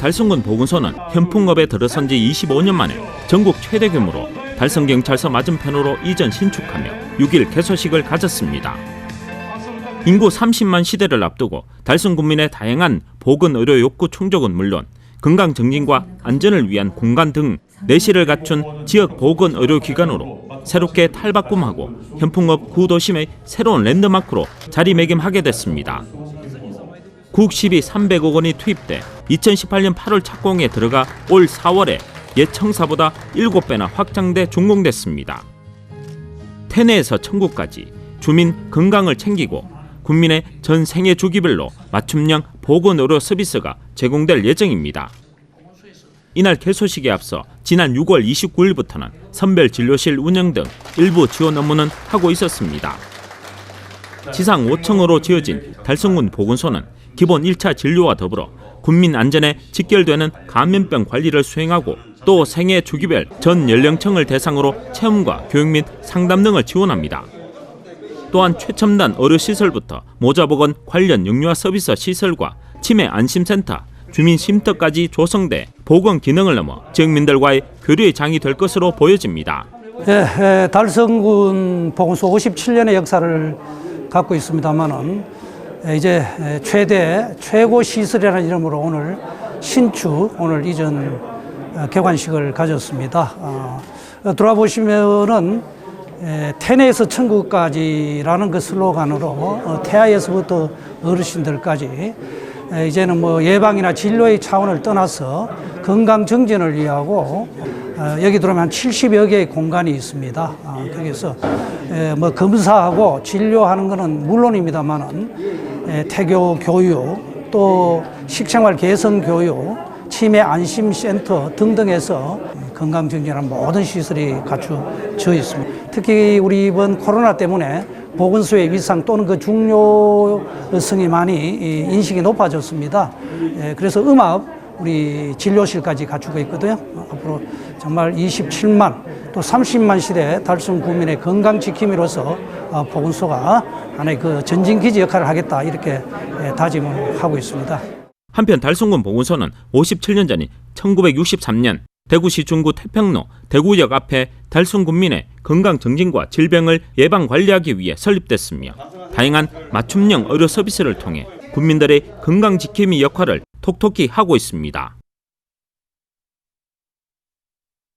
달성군 보건소는 현풍업에 들어선 지 25년 만에 전국 최대 규모로 달성경찰서 맞은편으로 이전 신축하며 6일 개소식을 가졌습니다. 인구 30만 시대를 앞두고 달성 군민의 다양한 보건 의료 욕구 충족은 물론 건강 증진과 안전을 위한 공간 등 내실을 갖춘 지역 보건 의료 기관으로 새롭게 탈바꿈하고 현풍업 구도심의 새로운 랜드마크로 자리매김하게 됐습니다. 국 10이 300억 원이 투입돼 2018년 8월 착공에 들어가 올 4월에 옛 청사보다 7배나 확장돼 준공됐습니다. 태내에서 천국까지 주민 건강을 챙기고 국민의 전 생애 주기별로 맞춤형 보건 의료 서비스가 제공될 예정입니다. 이날 개소식에 앞서 지난 6월 29일부터는 선별 진료실 운영 등 일부 지원 업무는 하고 있었습니다. 지상 5층으로 지어진 달성군 보건소는 기본 1차 진료와 더불어 국민 안전에 직결되는 감염병 관리를 수행하고 또 생애 주기별 전 연령층을 대상으로 체험과 교육 및 상담 등을 지원합니다. 또한 최첨단 의료 시설부터 모자보건 관련 영유아 서비스 시설과 치매 안심센터, 주민 쉼터까지 조성돼 보건 기능을 넘어 지역민들과의 교류의 장이 될 것으로 보여집니다. 예, 예, 달성군 보건소 57년의 역사를 갖고 있습니다만은 예, 이제 예, 최대 최고 시설이라는 이름으로 오늘 신축 오늘 이전 어, 개관식을 가졌습니다. 어, 돌아보시면은 예, 태내에서 천국까지라는 그 슬로건으로 어, 태아에서부터 어르신들까지 예, 이제는 뭐 예방이나 진료의 차원을 떠나서 건강 정진을 위하고 어, 여기 들어오면 한 70여 개의 공간이 있습니다. 아, 거기서 에, 뭐 검사하고 진료하는 것은 물론입니다만은 에, 태교 교육 또 식생활 개선 교육 치매 안심 센터 등등에서 건강 정진하는 모든 시설이 갖춰져 있습니다. 특히 우리 이번 코로나 때문에 보건소의 위상 또는 그 중요성이 많이 이, 인식이 높아졌습니다. 예, 그래서 음압 우리 진료실까지 갖추고 있거든요. 앞으로 정말 27만 또 30만 시대 달성 구민의 건강 지킴이로서 어, 보건소가 하나의 그 전진 기지 역할을 하겠다 이렇게 예, 다짐을 하고 있습니다. 한편 달성군 보건소는 57년 전인 1963년 대구시 중구 태평로 대구역 앞에 달성군민의 건강 정진과 질병을 예방 관리하기 위해 설립됐으며 다양한 맞춤형 의료 서비스를 통해 국민들의 건강 지킴이 역할을 톡톡히 하고 있습니다.